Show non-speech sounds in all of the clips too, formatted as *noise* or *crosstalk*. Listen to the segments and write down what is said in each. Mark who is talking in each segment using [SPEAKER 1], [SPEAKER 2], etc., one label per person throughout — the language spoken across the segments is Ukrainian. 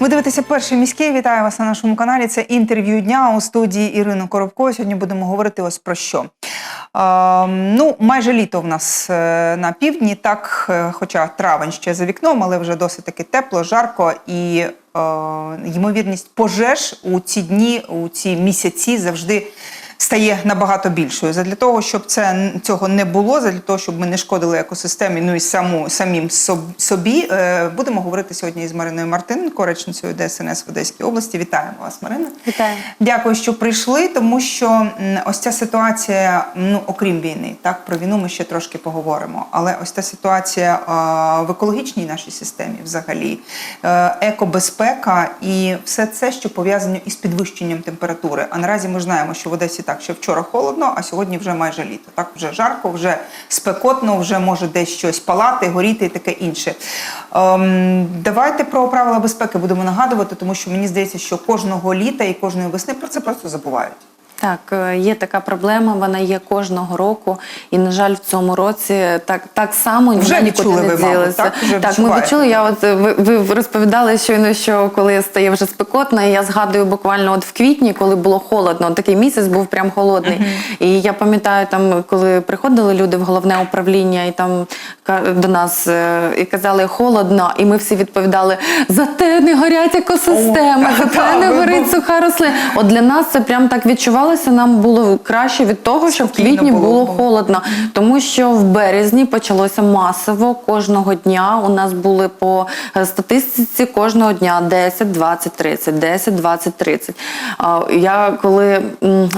[SPEAKER 1] Ви дивитеся перший міський. Вітаю вас на нашому каналі. Це інтерв'ю дня у студії Ірини Коробко. Сьогодні будемо говорити ось про що. Е, ну, майже літо в нас е, на півдні, так, е, хоча травень ще за вікном, але вже досить таки тепло, жарко і е, ймовірність пожеж у ці дні, у ці місяці завжди. Стає набагато більшою. Задля того, щоб це цього не було, задля того, щоб ми не шкодили екосистемі, ну і саму самим собі. е, Будемо говорити сьогодні із Мариною Мартиненко, речницею ДСНС в Одеській області. Вітаємо вас, Марина.
[SPEAKER 2] Вітаю.
[SPEAKER 1] Дякую, що прийшли, тому що ось ця ситуація, ну окрім війни, так про війну ми ще трошки поговоримо. Але ось ця ситуація в екологічній нашій системі, взагалі, е, екобезпека і все це, що пов'язано із підвищенням температури. А наразі ми знаємо, що в Одесі так ще вчора холодно, а сьогодні вже майже літо. Так вже жарко, вже спекотно, вже може десь щось палати, горіти і таке інше. Ем, давайте про правила безпеки будемо нагадувати, тому що мені здається, що кожного літа і кожної весни про це просто забувають.
[SPEAKER 2] Так, е, є така проблема, вона є кожного року, і на жаль, в цьому році так так само
[SPEAKER 1] Вже відчули
[SPEAKER 2] не
[SPEAKER 1] ви, так? Вже
[SPEAKER 2] так, ми відчули. Я от е, ви, ви розповідали щойно, що коли стає вже спекотно, і я згадую буквально от в квітні, коли було холодно, от такий місяць був прям холодний. І я пам'ятаю, там коли приходили люди в головне управління, і там до нас е, і казали холодно, і ми всі відповідали: зате не горять екосистеми, зате не горить суха рослина. От для нас це прям так відчувалося. Нам було краще від того, що в квітні
[SPEAKER 1] було.
[SPEAKER 2] холодно, тому що в березні почалося масово кожного дня. У нас були по е, статистиці кожного дня 10, 20, 30, 10, 20, 30. Я коли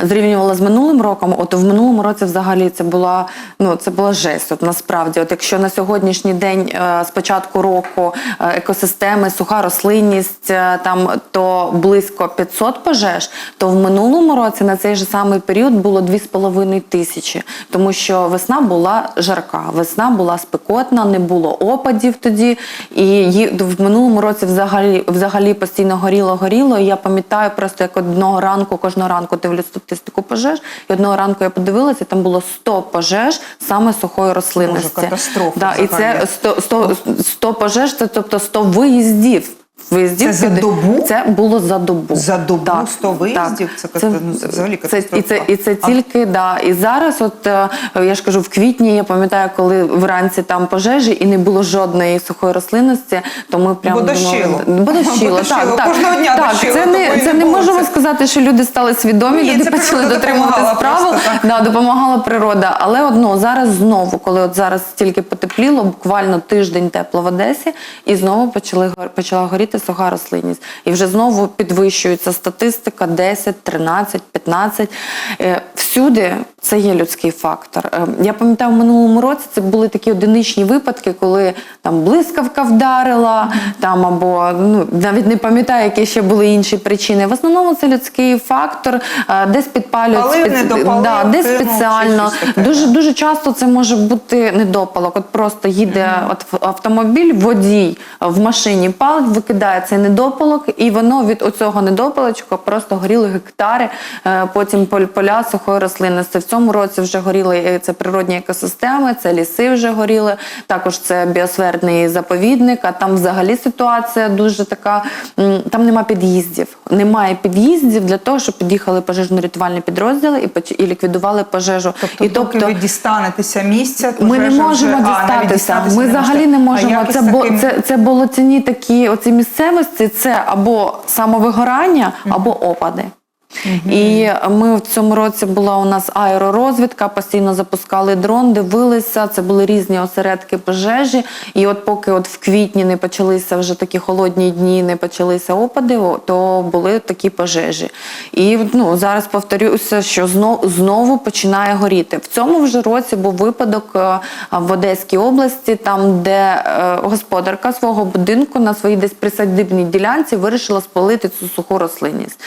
[SPEAKER 2] зрівнювала з минулим роком, от в минулому році взагалі це була ну це була жесть. От насправді, от якщо на сьогоднішній день е, з початку року е, екосистеми, суха рослинність там то близько 500 пожеж, то в минулому році на цей же самий період було 2,5 тисячі, тому що весна була жарка, весна була спекотна, не було опадів тоді. І в минулому році взагалі взагалі постійно горіло, горіло. І я пам'ятаю просто як одного ранку, кожного ранку дивлюсь статистику пожеж. І одного ранку я подивилася, там було 100 пожеж саме сухої рослинності.
[SPEAKER 1] Боже, катастрофа
[SPEAKER 2] Да, і це 100, 100, 100 пожеж, це тобто 100 виїздів. Виїздів
[SPEAKER 1] Це за добу?
[SPEAKER 2] Це було за добу.
[SPEAKER 1] За добу
[SPEAKER 2] Так,
[SPEAKER 1] 100 виїздів? Це
[SPEAKER 2] так.
[SPEAKER 1] ну, це взагалі
[SPEAKER 2] це, і це, і це тільки, да. І зараз, от е, я ж кажу, в квітні я пам'ятаю, коли вранці там пожежі і не було жодної сухої рослинності, то ми прямо
[SPEAKER 1] Бо дощило.
[SPEAKER 2] думали, бо дощило, так, так.
[SPEAKER 1] Кожного дня
[SPEAKER 2] так,
[SPEAKER 1] дощило,
[SPEAKER 2] Це не, це не можемо сказати, що люди стали свідомі,
[SPEAKER 1] Ні,
[SPEAKER 2] люди почали
[SPEAKER 1] допомагала
[SPEAKER 2] правил. Да, допомагала природа. Але от, ну, зараз знову, коли от зараз тільки потепліло, буквально тиждень тепло в Одесі, і знову почали почала горіти суха рослинність. І вже знову підвищується статистика 10, 13, 15. Е, Всюди це є людський фактор. Е, Я пам'ятаю, в минулому році це були такі одиничні випадки, коли там блискавка вдарила, там або ну навіть не пам'ятаю, які ще були інші причини. В основному це людський фактор, е, десь підпалюють
[SPEAKER 1] не допалив,
[SPEAKER 2] да, десь
[SPEAKER 1] кинув,
[SPEAKER 2] спеціально. Дуже дуже часто це може бути недопалок. От просто їде от в- автомобіль, водій в машині палить, викидає цей недопалок, і воно від оцього недопалочка просто горіли гектари. е, Потім поля сухої рослинності. В цьому році вже горіли е, це природні екосистеми, це ліси вже горіли. Також це біосферний заповідник. А там взагалі ситуація дуже така. Там нема під'їздів. Немає під'їздів для того, щоб під'їхали пожежно-рятувальні підрозділи і поч- і ліквідували пожежу.
[SPEAKER 1] Тобто,
[SPEAKER 2] і
[SPEAKER 1] доки ви дістанетеся місця,
[SPEAKER 2] ми не можемо
[SPEAKER 1] вже- А,
[SPEAKER 2] дістатися. Ми
[SPEAKER 1] не
[SPEAKER 2] взагалі не можемо. Це, бо, це, це болотяні такі оці місцевості, це або самовигорання, або опади. І ми в цьому році була у нас аеророзвідка, постійно запускали дрон, дивилися. Це були різні осередки пожежі. І от поки от в квітні не почалися вже такі холодні дні, не почалися опади, то були такі пожежі. І ну зараз повторюся, що знов знову починає горіти. В цьому вже році був випадок е, в Одеській області, там де е, господарка свого будинку на своїй десь присадибній ділянці вирішила спалити цю суху рослинність.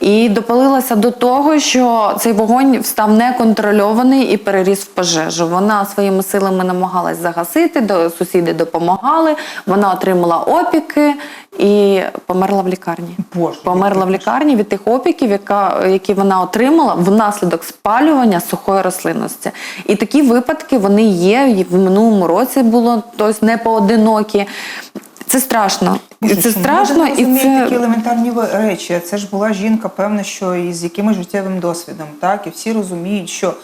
[SPEAKER 2] І допалилася до того, що цей вогонь став неконтрольований і переріс в пожежу. Вона своїми силами намагалась загасити, до сусіди допомагали. Вона отримала опіки і померла в лікарні.
[SPEAKER 1] Боже,
[SPEAKER 2] померла в лікарні від тих опіків, яка, які вона отримала внаслідок спалювання сухої рослинності. І такі випадки вони є. І в минулому році було тобто не поодинокі. Це страшно.
[SPEAKER 1] Боже,
[SPEAKER 2] це
[SPEAKER 1] чому
[SPEAKER 2] страшно, і це
[SPEAKER 1] такі елементарні речі. Це ж була жінка, певно, що із якимось життєвим досвідом, так і всі розуміють, що е,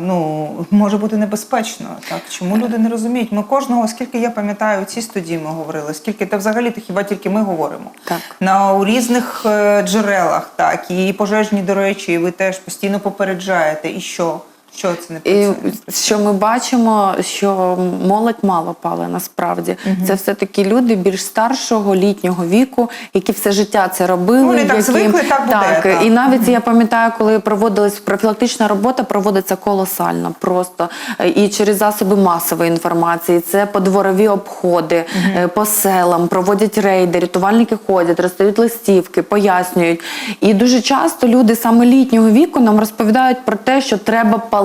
[SPEAKER 1] ну може бути небезпечно. Так чому люди не розуміють? Ми кожного, скільки я пам'ятаю, у цій студії ми говорили, скільки та взагалі то хіба тільки ми говоримо
[SPEAKER 2] Так.
[SPEAKER 1] на у різних е, джерелах, так і пожежні, до речі, і ви теж постійно попереджаєте. І що? Що це не
[SPEAKER 2] І
[SPEAKER 1] працює?
[SPEAKER 2] що ми бачимо, що молодь мало пали насправді. Це все таки люди більш старшого літнього віку, які все життя це робили.
[SPEAKER 1] Ну, вони так
[SPEAKER 2] які-
[SPEAKER 1] звикли, так буде,
[SPEAKER 2] Так,
[SPEAKER 1] так.
[SPEAKER 2] і навіть я пам'ятаю, коли проводилась профілактична робота, проводиться колосально просто і через засоби масової інформації. Це подворові обходи е, по селам, проводять рейди, рятувальники ходять, роздають листівки, пояснюють. І дуже часто люди саме літнього віку нам розповідають про те, що треба палити,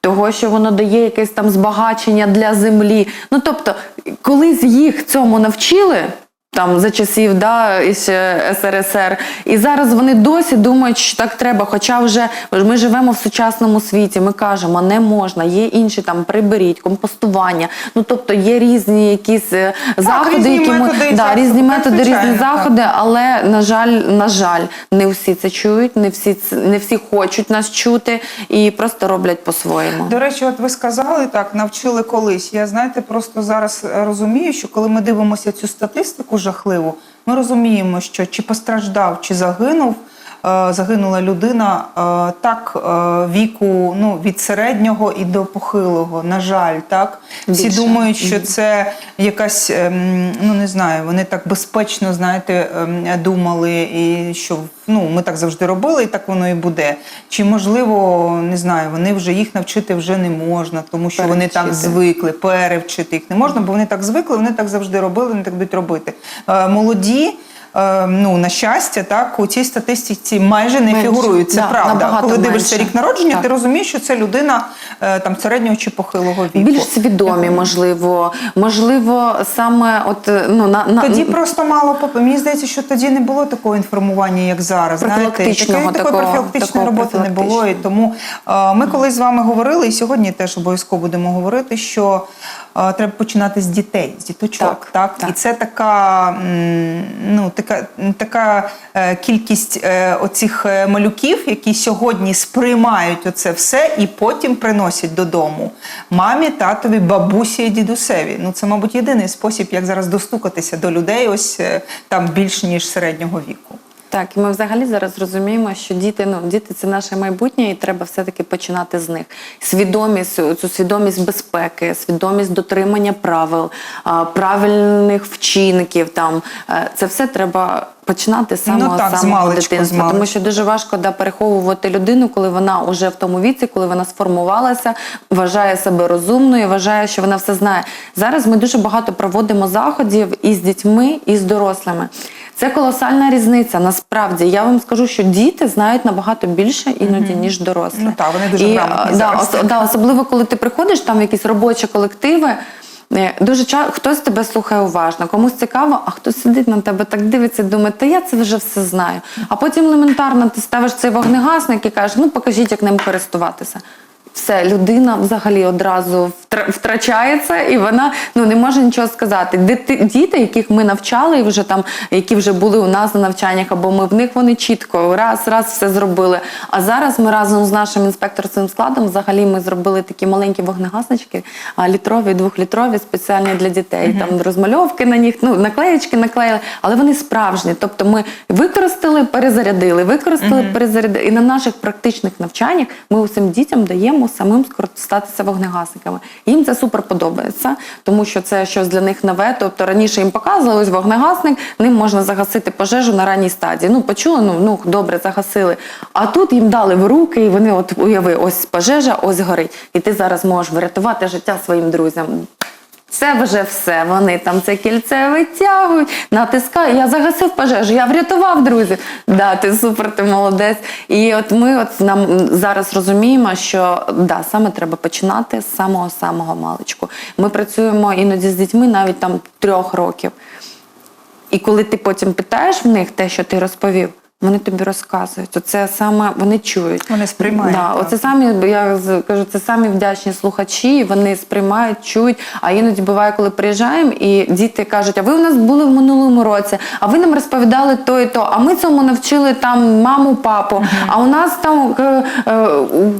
[SPEAKER 2] того, що воно дає якесь там збагачення для землі. Ну тобто, коли їх цьому навчили. Там за часів да, ще СРСР. І зараз вони досі думають, що так треба. Хоча вже ми живемо в сучасному світі. Ми кажемо, не можна, є інші там приберіть, компостування. Ну тобто є різні якісь е, заходи,
[SPEAKER 1] різні
[SPEAKER 2] які
[SPEAKER 1] методи
[SPEAKER 2] ми да, різні методи,
[SPEAKER 1] звичайно,
[SPEAKER 2] різні
[SPEAKER 1] так.
[SPEAKER 2] заходи, але на жаль, на жаль, не всі це чують, не всі не всі хочуть нас чути і просто роблять по-своєму.
[SPEAKER 1] До речі, от ви сказали так, навчили колись. Я знаєте, просто зараз е, розумію, що коли ми дивимося цю статистику жахливу, ми розуміємо, що чи постраждав, чи загинув. Е, Загинула людина е, так е, віку ну від середнього і до похилого. На жаль, так всі
[SPEAKER 2] Більше.
[SPEAKER 1] думають, що це якась ем, ну не знаю. Вони так безпечно, знаєте, ем, думали, і що ну ми так завжди робили, і так воно і буде. Чи можливо не знаю, вони вже їх навчити вже не можна, тому що вони так звикли, перевчити їх не можна, бо вони так звикли, вони так завжди робили, вони так будуть робити. Молоді. Е, Ну, на щастя, так у цій статистиці майже не
[SPEAKER 2] Менше.
[SPEAKER 1] фігурують. Це
[SPEAKER 2] Да,
[SPEAKER 1] правда. Коли дивишся
[SPEAKER 2] менше.
[SPEAKER 1] рік народження,
[SPEAKER 2] Так.
[SPEAKER 1] ти розумієш, що це людина е, там середнього чи похилого віку.
[SPEAKER 2] Більш свідомі, можливо, можливо, саме от ну на, на
[SPEAKER 1] Тоді просто мало Мені здається, що тоді не було такого інформування, як зараз. Знаєте, такої,
[SPEAKER 2] такого-
[SPEAKER 1] профілактичної роботи не було. І тому е, ми колись з вами говорили, і сьогодні теж обов'язково будемо говорити, що треба починати з дітей, з діточок.
[SPEAKER 2] Так,
[SPEAKER 1] Так,
[SPEAKER 2] так.
[SPEAKER 1] і це така, ну така, така е, кількість е, оцих е, малюків, які сьогодні сприймають оце все і потім приносять додому мамі, татові, бабусі і дідусеві. Ну це, мабуть, єдиний спосіб, як зараз достукатися до людей, ось там більш ніж середнього віку.
[SPEAKER 2] Так, і ми взагалі зараз розуміємо, що діти, ну діти це наше майбутнє, і треба все-таки починати з них. Свідомість, цю свідомість безпеки, свідомість дотримання правил, правильних вчинків. Там е, це все треба починати з самого
[SPEAKER 1] Ну так, з
[SPEAKER 2] самого
[SPEAKER 1] маличку,
[SPEAKER 2] дитинства. Тому що дуже важко да, переховувати людину, коли вона вже в тому віці, коли вона сформувалася, вважає себе розумною, вважає, що вона все знає. Зараз ми дуже багато проводимо заходів і з дітьми, і з дорослими. Це колосальна різниця. Насправді я вам скажу, що діти знають набагато більше іноді, ніж дорослі.
[SPEAKER 1] Ну так, вони дуже
[SPEAKER 2] І,
[SPEAKER 1] грамотні
[SPEAKER 2] да, ос- да, особливо коли ти приходиш там в якісь робочі колективи. е, Дуже часто хтось тебе слухає уважно, комусь цікаво, а хтось сидить на тебе, так дивиться, думає, та я це вже все знаю. А потім елементарно ти ставиш цей вогнегасник і кажеш, ну покажіть, як ним користуватися. Все, людина взагалі одразу втра- втрачається, і вона ну не може нічого сказати. Діти, яких ми навчали, і вже там, які вже були у нас на навчаннях, або ми в них вони чітко раз, раз все зробили. А зараз ми разом з нашим інспекторським складом взагалі ми зробили такі маленькі вогнегаснички, а, літрові, двохлітрові, спеціальні для дітей. Там розмальовки на них, ну наклеєчки наклеїли, але вони справжні. Тобто ми використали, перезарядили, використали, перезарядили. І на наших практичних навчаннях ми усім дітям даємо самим скористатися вогнегасниками. Їм це супер подобається, тому що це щось для них нове. Тобто раніше їм показували ось вогнегасник, ним можна загасити пожежу на ранній стадії. Ну, почули, ну, ну добре, загасили. А тут їм дали в руки, і вони от уяви, ось пожежа, ось горить. І ти зараз можеш врятувати життя своїм друзям. Це вже все. Вони там це кільце витягують, натискають. Я загасив пожежу, я врятував друзів. Да, ти супер, ти молодець. І от ми от нам зараз розуміємо, що да, саме треба починати з самого самого маличку. Ми працюємо іноді з дітьми навіть там трьох років. І коли ти потім питаєш в них те, що ти розповів, Вони тобі розказують. Оце саме вони чують.
[SPEAKER 1] Вони сприймають,
[SPEAKER 2] Да,
[SPEAKER 1] так.
[SPEAKER 2] оце самі, я кажу, це самі вдячні слухачі, вони сприймають, чують. А іноді буває, коли приїжджаємо, і діти кажуть, а ви у нас були в минулому році, а ви нам розповідали то і то, а ми цьому навчили там маму, папу. А у нас там е, е,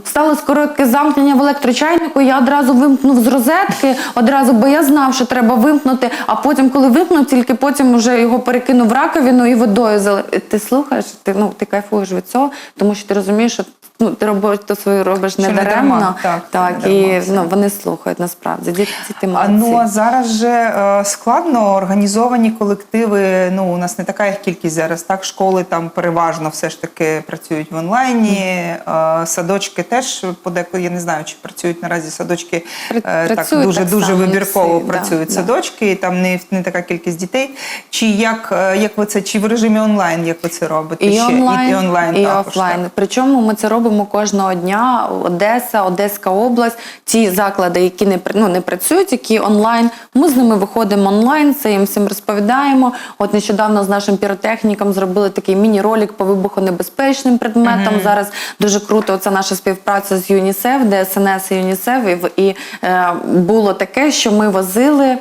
[SPEAKER 2] сталося коротке замкнення в електрочайнику, я одразу вимкнув з розетки, одразу, бо я знав, що треба вимкнути, а потім, коли вимкнув, тільки потім вже його перекинув в раковину і водою залив. Ти слухаєш, ти, ну, ти кайфуєш від цього, тому що ти розумієш, що ну, ти роботу свою робиш не даремно.
[SPEAKER 1] так,
[SPEAKER 2] так
[SPEAKER 1] не
[SPEAKER 2] і
[SPEAKER 1] дарма
[SPEAKER 2] ну, вони слухають насправді. Діти, діти
[SPEAKER 1] А ну а зараз же е, складно організовані колективи. Ну у нас не така їх кількість зараз. Так, школи там переважно все ж таки працюють в онлайні. е, садочки теж подеколи я не знаю, чи працюють наразі садочки е, так дуже
[SPEAKER 2] так
[SPEAKER 1] дуже вибірково
[SPEAKER 2] всі,
[SPEAKER 1] працюють
[SPEAKER 2] да.
[SPEAKER 1] садочки, і там не, не така кількість дітей. Чи як, як ви це, чи в режимі онлайн, як ви це робите?
[SPEAKER 2] І
[SPEAKER 1] Ще?
[SPEAKER 2] онлайн,
[SPEAKER 1] і, і онлайн
[SPEAKER 2] і
[SPEAKER 1] також,
[SPEAKER 2] офлайн.
[SPEAKER 1] так?
[SPEAKER 2] Причому ми це робимо кожного дня. Одеса, Одеська область, ті заклади, які не ну, не працюють, які онлайн. Ми з ними виходимо онлайн, це їм всім розповідаємо. От нещодавно з нашим піротехніком зробили такий міні-ролик по вибухонебезпечним предметам. Зараз дуже круто. Це наша співпраця з ЮНІСЕФ, ДСНС і ЮНІСЕФ. І, і е, було таке, що ми возили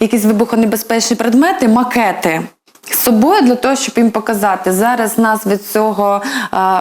[SPEAKER 2] якісь вибухонебезпечні предмети, макети. З собою для того, щоб їм показати. Зараз нас від цього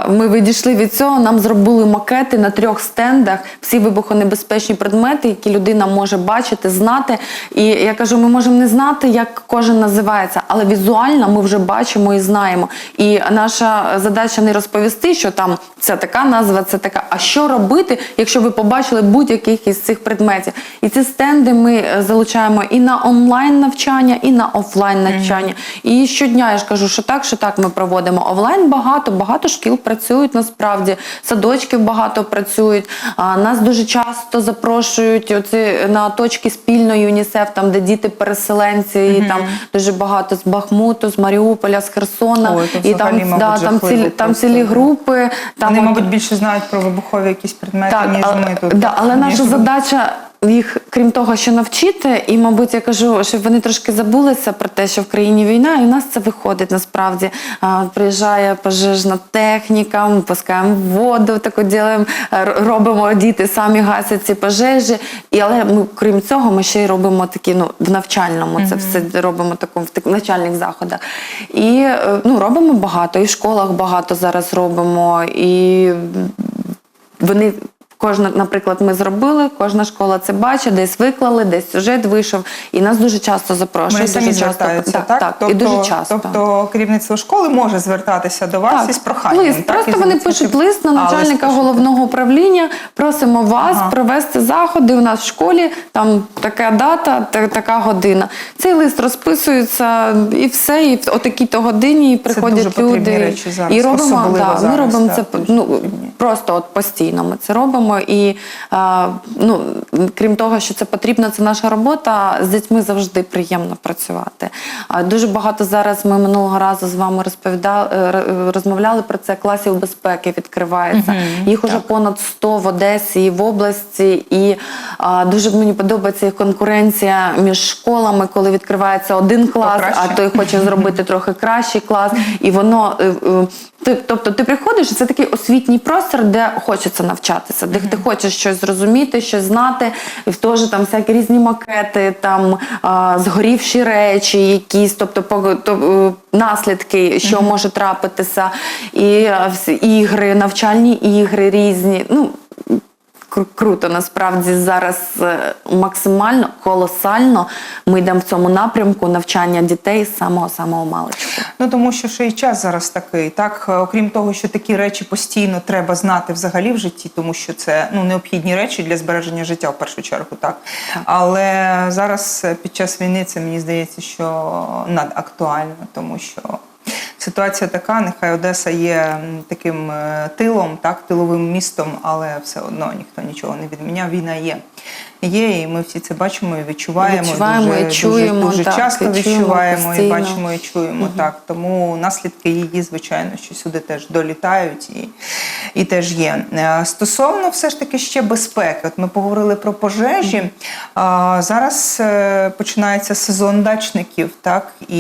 [SPEAKER 2] ми відійшли від цього. Нам зробили макети на трьох стендах. Всі вибухонебезпечні предмети, які людина може бачити, знати. І я кажу, ми можемо не знати, як кожен називається, але візуально ми вже бачимо і знаємо. І наша задача не розповісти, що там це така назва, це така. А що робити, якщо ви побачили будь-який із цих предметів? І ці стенди ми е, залучаємо і на онлайн навчання, і на офлайн навчання. І щодня я ж кажу, що так, що так ми проводимо. Офлайн багато, багато шкіл працюють насправді, садочків багато працюють. А, нас дуже часто запрошують оці на точки спільно ЮНІСЕФ, там де діти переселенці, і там дуже багато з Бахмуту, з Маріуполя, з Херсона.
[SPEAKER 1] Ой,
[SPEAKER 2] і там,
[SPEAKER 1] взагалі,
[SPEAKER 2] да, там, цілі, там цілі групи. Там
[SPEAKER 1] Вони, мабуть, більше знають про вибухові якісь предмети,
[SPEAKER 2] так,
[SPEAKER 1] ніж ми тут.
[SPEAKER 2] Да, але наша задача їх, крім того, що навчити, і, мабуть, я кажу, щоб вони трошки забулися про те, що в країні війна, і в нас це виходить насправді. Приїжджає пожежна техніка, ми пускаємо воду, таку ділимо, робимо діти, самі гасять ці пожежі. І, але ми, крім цього, ми ще й робимо такі, ну, в навчальному це все робимо такому в навчальних заходах. І е, ну, робимо багато, і в школах багато зараз робимо. І вони кожна, наприклад, ми зробили, кожна школа це бачить, десь виклали, десь сюжет вийшов, і нас дуже часто запрошують. Дуже часто,
[SPEAKER 1] так?
[SPEAKER 2] так,
[SPEAKER 1] Тобто,
[SPEAKER 2] і дуже часто.
[SPEAKER 1] Тобто керівництво школи може звертатися до вас із проханням.
[SPEAKER 2] Лист.
[SPEAKER 1] так?
[SPEAKER 2] Просто вони пишуть лист на
[SPEAKER 1] А,
[SPEAKER 2] начальника
[SPEAKER 1] пишуть.
[SPEAKER 2] головного управління. Просимо вас
[SPEAKER 1] Ага.
[SPEAKER 2] провести заходи у нас в школі. Там така дата, та- така година. Цей лист розписується і все. І в отакій то годині і приходять
[SPEAKER 1] дуже
[SPEAKER 2] люди.
[SPEAKER 1] речі зараз,
[SPEAKER 2] і робимо, да, ми робимо
[SPEAKER 1] так,
[SPEAKER 2] це ну, просто от постійно. Ми це робимо. І ну, крім того, що це потрібно, це наша робота. З дітьми завжди приємно працювати. Дуже багато зараз ми минулого разу з вами розповідали, е, розмовляли про це. Класів безпеки відкривається. Їх уже понад 100 в Одесі і в області. І дуже мені подобається їх конкуренція між школами, коли відкривається один клас,
[SPEAKER 1] краще.
[SPEAKER 2] а той хоче зробити трохи кращий клас. І воно е, е, тобто ти приходиш, і це такий освітній простір, де хочеться навчатися, де ти хочеш щось зрозуміти, щось знати. І теж там всякі різні макети, там а, згорівші речі, якісь, тобто по- то, е, наслідки, що може трапитися, і всі ігри, навчальні ігри різні. Ну, Круто, насправді зараз е, максимально колосально ми йдемо в цьому напрямку навчання дітей з самого самого маличку.
[SPEAKER 1] Ну тому що ще й час зараз такий. Так, Е, окрім того, що такі речі постійно треба знати взагалі в житті, тому що це ну необхідні речі для збереження життя в першу чергу, так. Але зараз е, під час війни це мені здається, що надактуально, тому що. Ситуація така, нехай Одеса є таким е, тилом, так, тиловим містом, але все одно ніхто нічого не відміняв. Війна є. є, і ми всі це бачимо і відчуваємо.
[SPEAKER 2] Відчуваємо
[SPEAKER 1] дуже,
[SPEAKER 2] і чуємо,
[SPEAKER 1] дуже, дуже
[SPEAKER 2] так,
[SPEAKER 1] часто відчуваємо
[SPEAKER 2] постійно.
[SPEAKER 1] і бачимо і чуємо. Так, тому наслідки її, звичайно, що сюди теж долітають і, і теж є. Е, Стосовно все ж таки ще безпеки, от ми поговорили про пожежі. А, зараз е, починається сезон дачників, так і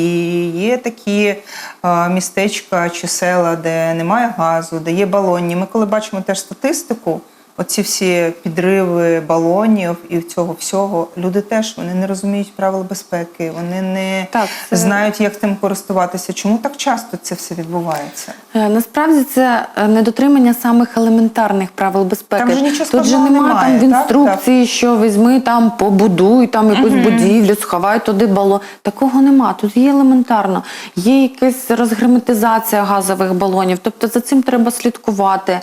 [SPEAKER 1] є такі е, містечка чи села, де немає газу, де є балонні. Ми коли бачимо теж статистику. Оці всі підриви балонів і цього всього люди теж вони не розуміють правил безпеки, вони не
[SPEAKER 2] Так, це-
[SPEAKER 1] знають, як тим користуватися. Чому так часто це все відбувається?
[SPEAKER 2] Е, Насправді це е, недотримання самих елементарних правил безпеки.
[SPEAKER 1] Там же нічого
[SPEAKER 2] Тут же
[SPEAKER 1] складного
[SPEAKER 2] немає там в
[SPEAKER 1] немає, так?
[SPEAKER 2] інструкції, що візьми там, побудуй там якусь будівлю, сховай туди балон. Такого нема. Тут є елементарно. Є якась розгерметизація газових балонів. Тобто за цим треба слідкувати.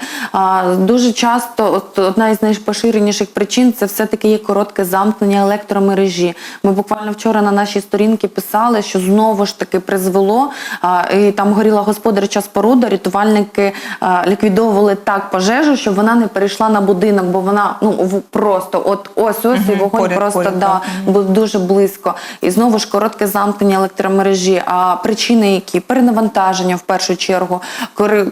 [SPEAKER 2] Дуже часто, от одна із найпоширеніших причин це все-таки є коротке замкнення електромережі. Ми буквально вчора на нашій сторінці писали, що знову ж таки призвело, а, і там горіла господарча споруда, рятувальники а, ліквідовували так пожежу, щоб вона не перейшла на будинок, бо вона ну просто от ось ось і вогонь
[SPEAKER 1] поряд,
[SPEAKER 2] просто
[SPEAKER 1] поряд,
[SPEAKER 2] да, був дуже близько. І знову ж коротке замкнення електромережі. А причини які? Перенавантаження в першу чергу,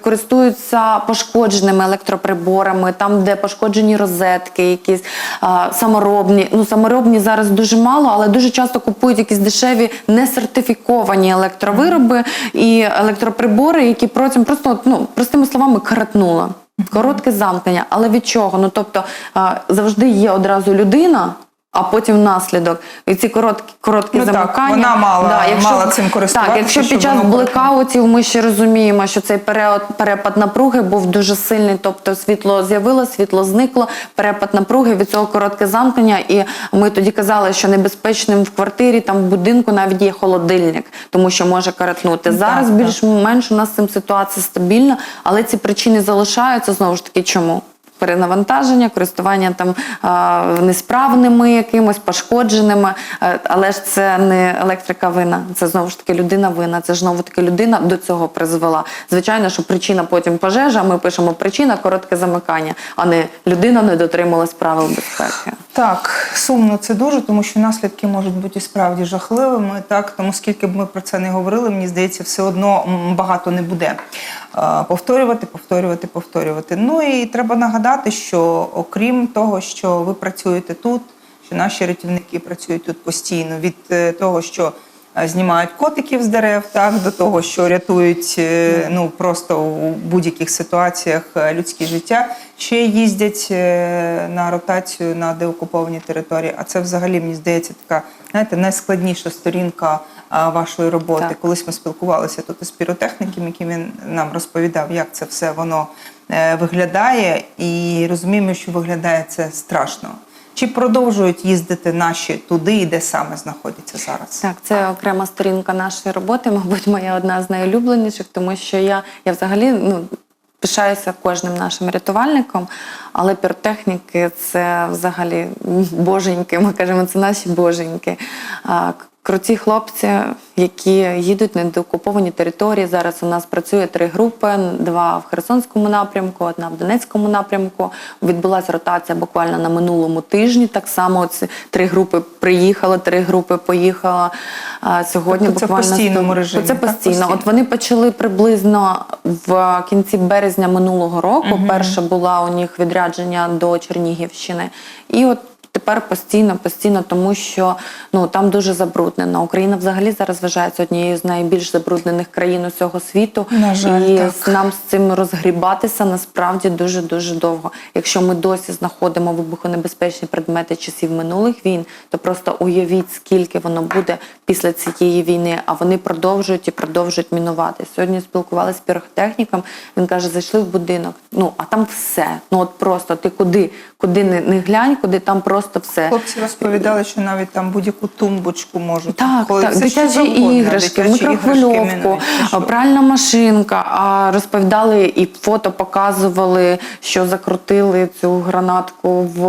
[SPEAKER 2] користуються пошкодженими електроприборами, там, де пошкоджені розетки, якісь а, саморобні. Ну, саморобні зараз дуже мало, але дуже часто купують якісь дешеві несертифіковані електровироби і електроприбори, які протягом просто, ну, простими словами, кратнула. Коротке замкнення, але від чого? Ну тобто завжди є одразу людина. А потім наслідок. І ці короткі, короткі
[SPEAKER 1] Ну так, вона мала- мала цим користуватися,
[SPEAKER 2] Так, якщо під час блекаутів ми ще розуміємо, що цей перепад напруги був дуже сильний, тобто світло з'явилось, світло зникло, перепад напруги від цього коротке замкнення. І ми тоді казали, що небезпечним в квартирі, там в будинку навіть є холодильник, тому що може каратнути. Зараз більш-менш у нас з цим ситуація стабільна, але ці причини залишаються знову ж таки. Чому? Перенавантаження, користування там несправними якимось пошкодженими, Е, але ж це не електрика вина, це знову ж таки людина вина. Це знову таки людина до цього призвела. Звичайно, що причина потім пожежа. Ми пишемо причина коротке замикання, а не людина не дотрималась правил безпеки.
[SPEAKER 1] Так, сумно це дуже, тому що наслідки можуть бути справді жахливими. Так, тому скільки б ми про це не говорили, мені здається, все одно багато не буде. Е, Повторювати, повторювати, повторювати. Ну і треба нагадати, що окрім того, що ви працюєте тут, що наші рятівники працюють тут постійно, від е, того, що е, знімають котиків з дерев, так до того, що рятують е, ну просто у будь-яких ситуаціях людське життя. Ще їздять на ротацію на деокуповані території. А це взагалі мені здається така, знаєте, найскладніша сторінка вашої роботи.
[SPEAKER 2] Так.
[SPEAKER 1] Колись ми спілкувалися тут із піротехніком, який він нам розповідав, як це все воно е, виглядає, і розуміємо, що виглядає це страшно. Чи продовжують їздити наші туди, і де саме знаходяться зараз?
[SPEAKER 2] Так, це окрема сторінка нашої роботи, мабуть, моя одна з найулюбленіших, тому що я, я взагалі ну, пишаюся кожним нашим рятувальником, але піротехніки це взагалі боженьки, ми кажемо, це наші боженьки. Круті хлопці, які їдуть на деокуповані території. Зараз у нас працює три групи: два в Херсонському напрямку, одна в Донецькому напрямку. Відбулася ротація буквально на минулому тижні. Так само ці три групи приїхали, три групи поїхали. А Сьогодні
[SPEAKER 1] Тобто це в
[SPEAKER 2] буквально
[SPEAKER 1] постійному режимі,
[SPEAKER 2] Це постійно.
[SPEAKER 1] Постійно.
[SPEAKER 2] От вони почали приблизно в кінці березня минулого року. Перша була у них відрядження до Чернігівщини. І от тепер постійно, постійно, тому що ну там дуже забруднено. Україна взагалі зараз вважається однією з найбільш забруднених країн усього світу.
[SPEAKER 1] На жаль,
[SPEAKER 2] і
[SPEAKER 1] так.
[SPEAKER 2] нам з цим розгрібатися насправді дуже дуже довго. Якщо ми досі знаходимо вибухонебезпечні предмети часів минулих війн, то просто уявіть, скільки воно буде після цієї війни. А вони продовжують і продовжують мінувати. Сьогодні спілкувалися з піротехніком. Він каже: зайшли в будинок. Ну а там все. Ну от просто ти куди, куди не, не глянь, куди там просто все.
[SPEAKER 1] Хлопці розповідали, що навіть там будь-яку тумбочку можуть.
[SPEAKER 2] Так,
[SPEAKER 1] коли
[SPEAKER 2] так,
[SPEAKER 1] все
[SPEAKER 2] дитячі
[SPEAKER 1] завгодно,
[SPEAKER 2] іграшки,
[SPEAKER 1] дитячі
[SPEAKER 2] мікрохвильовку, пральна машинка. А розповідали і фото показували, що закрутили цю гранатку в,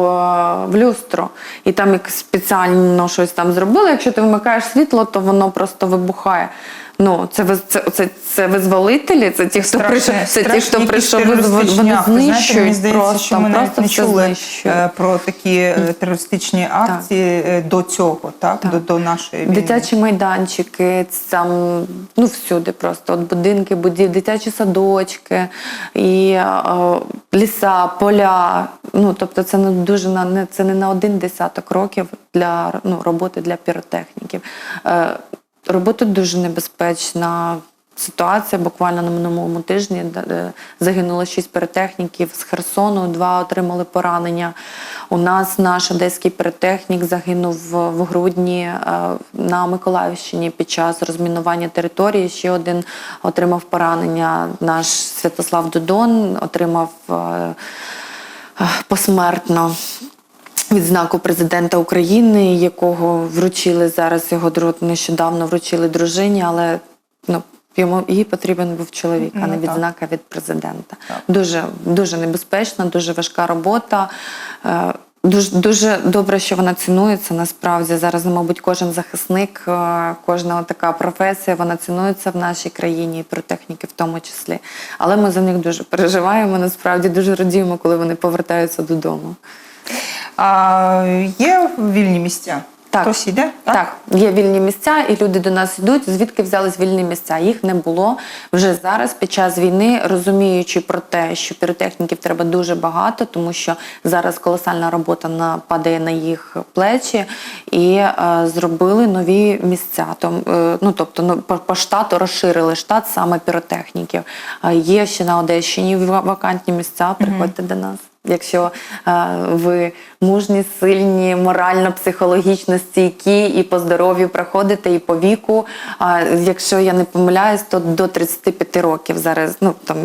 [SPEAKER 2] в люстро. І там як спеціально щось там зробили. Якщо ти вмикаєш світло, то воно просто вибухає. Ну, це, це, це, це визволителі, це ті, хто прийшов, це ті, хто прийшов, вони. Знищують
[SPEAKER 1] мені здається,
[SPEAKER 2] просто,
[SPEAKER 1] що ми навіть не чули
[SPEAKER 2] знищують.
[SPEAKER 1] е, про такі е, терористичні акції е, до цього, так?
[SPEAKER 2] Так.
[SPEAKER 1] До, до нашої війни.
[SPEAKER 2] Дитячі майданчики, там ну всюди просто от будинки, будів, дитячі садочки і е, ліса, поля. Ну тобто, це не дуже на не це не на один десяток років для ну, роботи для піротехніків. Робота дуже небезпечна. Ситуація буквально на минулому тижні загинуло шість піротехніків з Херсону, два отримали поранення. У нас наш одеський піротехнік загинув в грудні е, на Миколаївщині під час розмінування території. Ще один отримав поранення. Наш Святослав Дудон отримав е, е, посмертно відзнаку президента України, якого вручили зараз його нещодавно вручили дружині, але ну. Йому їй потрібен був чоловік, а
[SPEAKER 1] Ну,
[SPEAKER 2] не відзнака від президента.
[SPEAKER 1] Так.
[SPEAKER 2] Дуже дуже небезпечна, дуже важка робота. Е, Дуже дуже добре, що вона цінується. Насправді зараз, мабуть, кожен захисник, е, кожна така професія, вона цінується в нашій країні, і піротехніки в тому числі. Але ми за них дуже переживаємо. Насправді дуже радіємо, коли вони повертаються додому.
[SPEAKER 1] А є вільні місця?
[SPEAKER 2] Так.
[SPEAKER 1] Хтось йде?
[SPEAKER 2] Так? є вільні місця, і люди до нас йдуть. Звідки взялись вільні місця? Їх не було вже зараз, під час війни, розуміючи про те, що піротехніків треба дуже багато, тому що зараз колосальна робота на падає на їх плечі, і е, зробили нові місця. Том, е, ну тобто, ну по, по штату розширили штат саме піротехніків. Е, є ще на Одещині ва- вакантні місця. Приходьте до нас. Якщо е, ви мужні, сильні, морально, психологічно стійкі і по здоров'ю проходите, і по віку. Якщо я не помиляюсь, то до 35 років зараз. Ну там,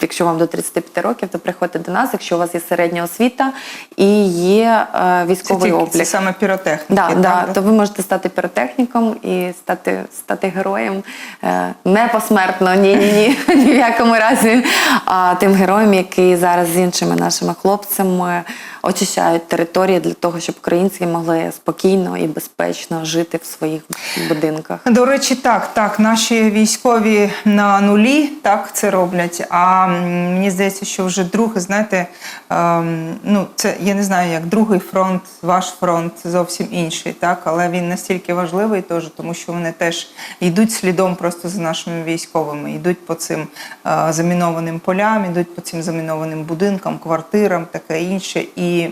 [SPEAKER 2] якщо вам до 35 років, то приходьте до нас. Якщо у вас є середня освіта і є е,
[SPEAKER 1] Це,
[SPEAKER 2] військовий
[SPEAKER 1] тільки,
[SPEAKER 2] облік.
[SPEAKER 1] це саме піротехніки.
[SPEAKER 2] Да, да, то ви можете стати піротехніком і стати, стати героєм е, не посмертно, ні, ні, ні, *laughs* ні в якому разі, а тим героєм, який зараз з іншими нашими хлопцями очищають території для того, щоб українці могли спокійно і безпечно жити в своїх будинках.
[SPEAKER 1] До речі, так, так, наші військові на нулі так це роблять. А мені здається, що вже другий, знаєте, ем, ну це я не знаю, як другий фронт, ваш фронт зовсім інший, так, але він настільки важливий, теж, тому що вони теж йдуть слідом просто за нашими військовими, йдуть по цим е, замінованим полям, йдуть по цим замінованим будинкам, квартирам, таке інше. І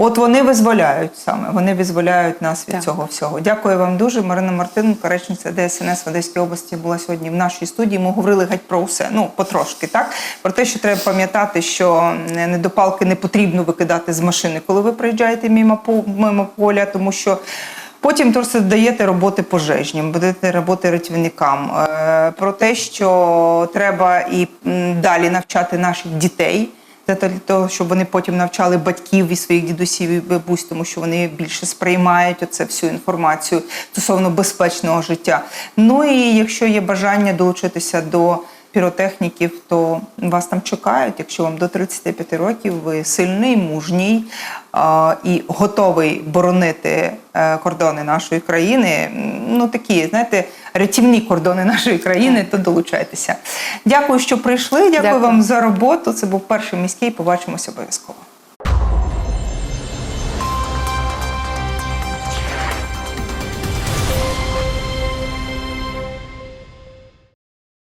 [SPEAKER 1] От вони визволяють саме, вони визволяють нас від
[SPEAKER 2] Так.
[SPEAKER 1] цього всього. Дякую вам дуже. Марина Мартиненко, речниця ДСНС в Одеській області, була сьогодні в нашій студії. Ми говорили геть про все. Ну потрошки, так про те, що треба пам'ятати, що е, недопалки не потрібно викидати з машини, коли ви приїжджаєте мимо по- мимо поля, тому що. Потім просто даєте роботи пожежнім, будете роботи рятівникам. Е, Про те, що треба і далі навчати наших дітей для того, щоб вони потім навчали батьків і своїх дідусів і бабусь, тому що вони більше сприймають оце всю інформацію стосовно безпечного життя. Ну і якщо є бажання долучитися до піротехніків, то вас там чекають. Якщо вам до 35 років, ви сильний, мужній і готовий боронити е, кордони нашої країни. Ну такі, знаєте, рятівні кордони нашої країни, то долучайтеся. Дякую, що прийшли. Дякую,
[SPEAKER 2] Дякую.
[SPEAKER 1] вам за роботу. Це був перший міський. Побачимося обов'язково.